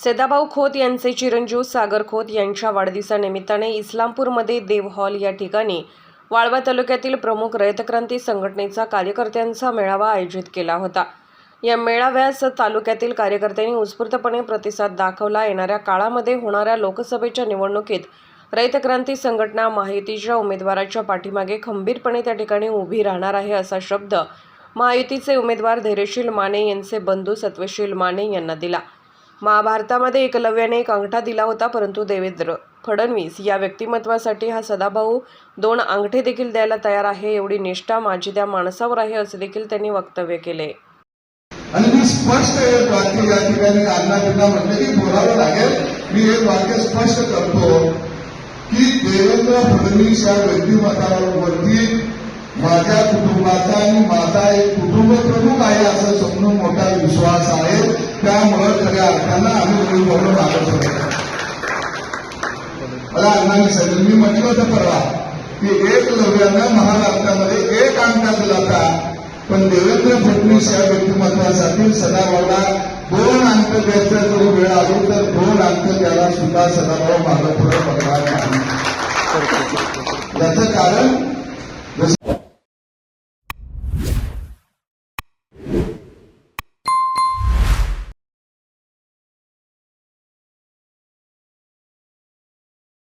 सदाभाऊ खोत यांचे चिरंजीव सागर खोत यांच्या वाढदिवसानिमित्ताने इस्लामपूरमध्ये देव हॉल या ठिकाणी वाळवा तालुक्यातील प्रमुख रयतक्रांती संघटनेचा कार्यकर्त्यांचा मेळावा आयोजित केला होता. या मेळाव्यास तालुक्यातील कार्यकर्त्यांनी उत्स्फूर्तपणे प्रतिसाद दाखवला. येणाऱ्या काळामध्ये होणाऱ्या लोकसभेच्या निवडणुकीत रयतक्रांती संघटना महायुतीच्या उमेदवाराच्या पाठीमागे खंबीरपणे त्या ठिकाणी उभी राहणार आहे असा शब्द महायुतीचे उमेदवार धैर्यशील माने यांचे बंधू सत्वशील माने यांना दिला. महाभारतामध्ये एकलव्याने एक अंगठा दिला होता परंतु देवेंद्र फडणवीस या व्यक्तिमत्वासाठी हा सदाभाऊ दोन अंगठे देखील द्यायला तयार आहे एवढी निष्ठा माझी त्या माणसावर आहे असे देखील त्यांनी वक्तव्य केले. आणि मी स्पष्ट एक वाक्य या ठिकाणी अण्णाजींना म्हटलं की बोलावं लागेल. मी एक वाक्य स्पष्ट करतो की देवेंद्र फडणवीस या व्यक्तिमत्वावरती माझ्या कुटुंबाचा आणि माझा एक कुटुंब प्रमुख आहे असं समजून मोठा त्यामुळं खऱ्या अर्थानं आम्ही वडील म्हणून मागत होतो मला अण्णांनी सांगितलं मी म्हटलं होतं परवा की एक लव्यानं महाराष्ट्रामध्ये एक अंका दिला होता पण देवेंद्र फडणवीस या व्यक्तिमत्वासाठी सदाभाऊला दोन अंक द्यायचा जरी वेळ आली तर दोन अंक त्याला सुद्धा सदाभाऊ मागत पुढे बघणार नाही. याचं कारण